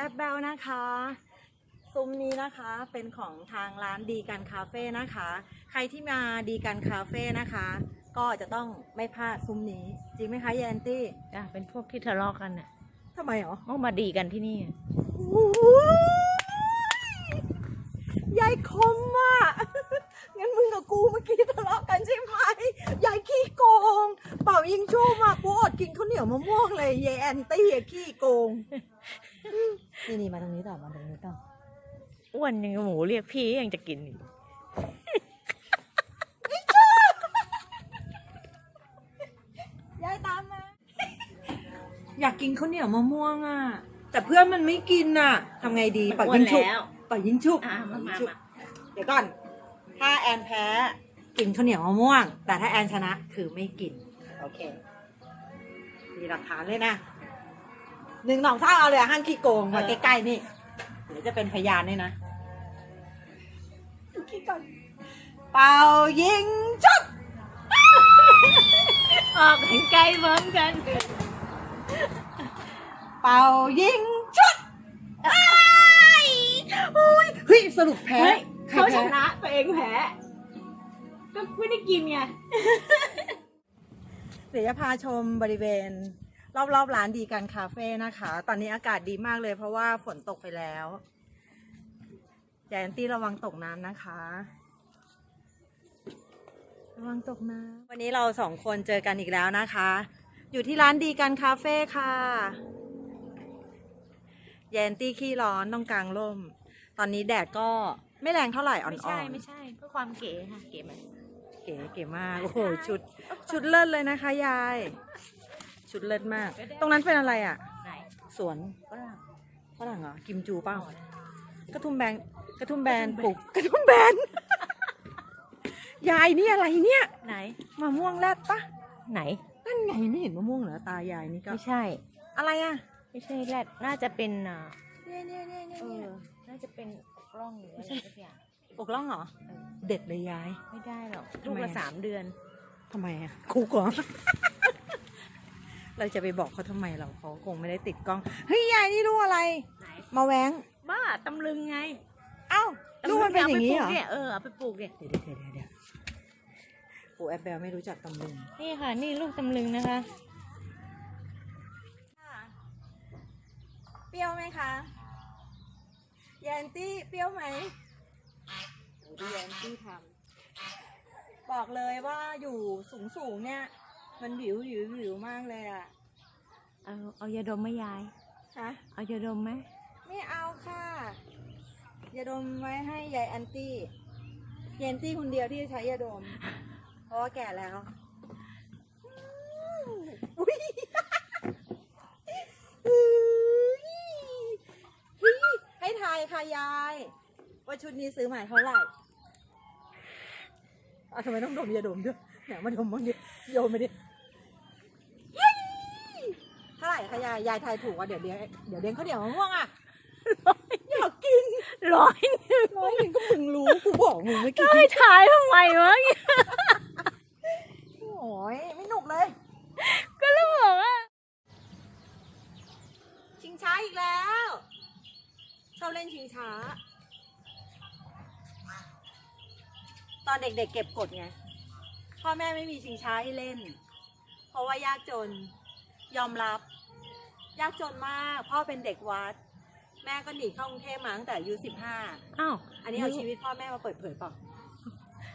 แอปเบลนะคะซุ้มนี้นะคะเป็นของทางร้านดีกันคาเฟ่นะคะ ใครที่มาดีกันคาเฟ่นะคะ ก็จะต้องไม่พลาดซุ้มนี้ จริงไหมคะยายแอนตี้จ้ะเป็นพวกที่ทะเลาะกันน่ะทำไมหรอต้องมาดีกันที่นี่โอ้โหยายคมอะงั้นมึงกับกูเมื่อกี้ทะเลาะกันใช่ไหมยายขี้โกง เป่ายิงชู่มากกูอดกินข้าวเหนียวมะม่วงเลยยายแอนตี้อะขี้โกงนี่นี่มาตรงนี้ต่อมาตรงนี้ต่ออ้วนยังกับหมูเรียกพี่ยังจะกินอีกยายตามมา อยากกินข้าวเหนียวมะม่วงอะ แต่เพื่อนมันไม่กินอะทำไงดีปล่อยยิงฉุบแล้วปล่อยยิงฉุบอะมามาปล่อยยิงฉุบมาเดี๋ยวก่อน ถ้าแอนแพ้ กินข้าวเหนียวมะม่วง แต่ถ้าแอนชนะคือไม่กิน โอเค มีหลักฐานเลยนะหนึ่งสองสามเอาเลยอะห้างขี้โกงมาใกล้ๆนี่ เดี๋ยวจะเป็นพยานด้วยนะขี้ก่อนเป่ายิงฉุบออกกันไกลเหมือนกัน เป่ายิงชุดอ้ายโอ้ยเฮ้ยสรุปแพ้เฮ้ยใครเขาชแพ้นะตัวเองแพ้ ก็ไม่ได้กินไงเดี๋ยวจะพาชมบริเวณ รอบๆร้านดีกันคาเฟ่นะคะ ตอนนี้อากาศดีมากเลยเพราะว่าฝนตกไปแล้วยายแอนตี้ระวังตกน้ำนะคะ ระวังตกน้ำวันนี้เราสองคนเจอกันอีกแล้วนะคะ อยู่ที่ร้านดีกันคาเฟ่ค่ะยายแอนตี้ขี้ร้อนต้องกลางร่ม ตอนนี้แดดก็ไม่แรงเท่าไหร่อ่อนๆไม่ใช่ไม่ใช่เพื่อความเก๋ค่ะเก๋ไหม ก๋เก๋มาก โอ้โหชุด ชุดเลิศเลยนะคะยาย ชุดเลิศมาก ตรงนั้นเป็นอะไรอะ ไหนสวนฝรั่งฝรั่งเหรอ กิมจูเปล่าอ๋อนะกระทุ่มแบนกระทุ่มแบนปลูกกระทุ่มแบน ยายนี่อะไรเนี่ย ไหนมะม่วงแรดปะไหนนั่นไงไม่เห็นมะม่วงเหรอตายายนี่ก็ ไม่ใช่ อะไรอะ ไม่ใช่แรดน่าจะเป็นอ่าเนี่ยเนี่ยเนี่ยเนี่ยเอเนี่ยอน่าจะเป็นกล้องหรืออะไรสักอย่างอกล่องเหรอ เออ เด็ดเลยยาย ไม่ได้หรอกทำลูกไมละอะสามเดือนทำไมอะคุกเหรอ เราจะไปบอกเขาทำไมเราเขาคงไม่ได้ติดกล้อง เฮ้ยยายนี่รู้อะไร ไหนมาแว้ง บ้าตำลึงไงเอ้าลูกมันเป็นอย่างนี้เหรอนี้เนี่ยเออเอาไปปลูกเนี่ยเดี๋ยวเดี๋ยวเดี๋ยวเดี๋ยวปู่แอปเบลไม่รู้จักตำลึง นี่ค่ะ นี่ลูกตำลึงนะคะ เปรี้ยวไหมคะแยนตี้เปรี้ยวไหม ดูแยนตี้ทำบอกเลยว่าอยู่สูงสูงๆเนี่ย มันหิวหิวหิวมากเลยอะ เอาเอายาดมไหมยายฮะเอายาดมไหมไม่เอาค่ะอย่าดมไว้ให้ยายแอนตี้ยายแอนตี้คนเดียวที่จะใช้ยาดม เพราะว่าแก่แล้วอุ๊ยอุ๊ยให้ทายค่ะยาย ว่าชุดนี้ซื้อมาเท่าไหร่ เอาทำไมต้องดมยาดมด้วยเนี่ยมาดมบ้างดิโยนมาดิเท่าไหร่คะยายยายทายถูกว่าเดี๋ยวเลี้ยงเดี๋ยวเลี้ยงข้าวเหนียวมะม่วงอะอยากกินร้อยหนึ่งน้อยหนึ่งก็มึงรู้กูบอกมึงเมื่อกี้ให้ถ่ายทำไมวะโอ้ยไม่หนุกเลย ก็แล้วบอกว่าชิงช้าอีกแล้วชอบเล่นชิงช้า ตอนเด็กๆเก็บกดไง พ่อแม่ไม่มีชิงช้าให้เล่น เพราะว่ายากจน ยอมรับ ยากจนมาก พ่อเป็นเด็กวัด แม่ก็หนีเข้ากรุงเทพมาตั้งแต่อายุสิบห้า อ้าวอันนี้เอาชีวิตพ่อแม่มาเปิดเผยเปล่า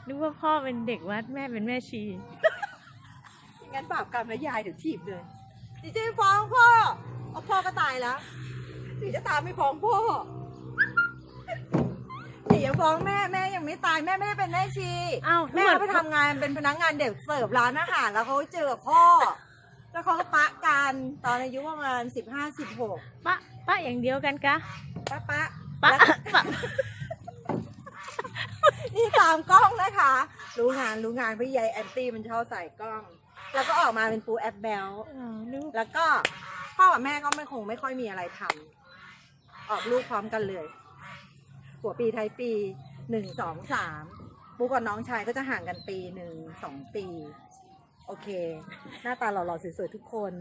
นึกว่าพ่อเป็นเด็กวัดแม่เป็นแม่ชี งั้นบาปกรรมและยายเดี๋ยวถีบเลยดิจะฟ้องพ่อเอาพ่อก็ตายแล้วดิจะตามไม่ฟ้องพ่อ ดิจะฟ้องแม่แม่ยังไม่ตายแม่ไม่ได้เป็นแม่ชีอ้าวแม่เขาไปทำงานเป็นพนักงานเด็กเสิร์ฟร้านอาหารแล้วเขาเจอกับพ่อ แล้วเขาก็ปะกันตอนอายุประมาณสิบห้าสิบหกปะปะอย่างเดียวกันกะปะปะปะแล้วปะนี่ตามกล้องนะคะ รู้งานรู้งานพี่ยายแอนตี้มันชอบใส่กล้อง แล้วก็ออกมาเป็นปูแอปเบลอ๋อนึกแล้วก็พ่อกับแม่ก็ไม่คงไม่ค่อยมีอะไรทำออกลูกพร้อมกันเลย หัวปีไทยปีหนึ่งสองสามปูกับน้องชายก็จะห่างกันปีหนึ่งสองปี โอเค หน้าตาหล่อๆสวยๆทุกคน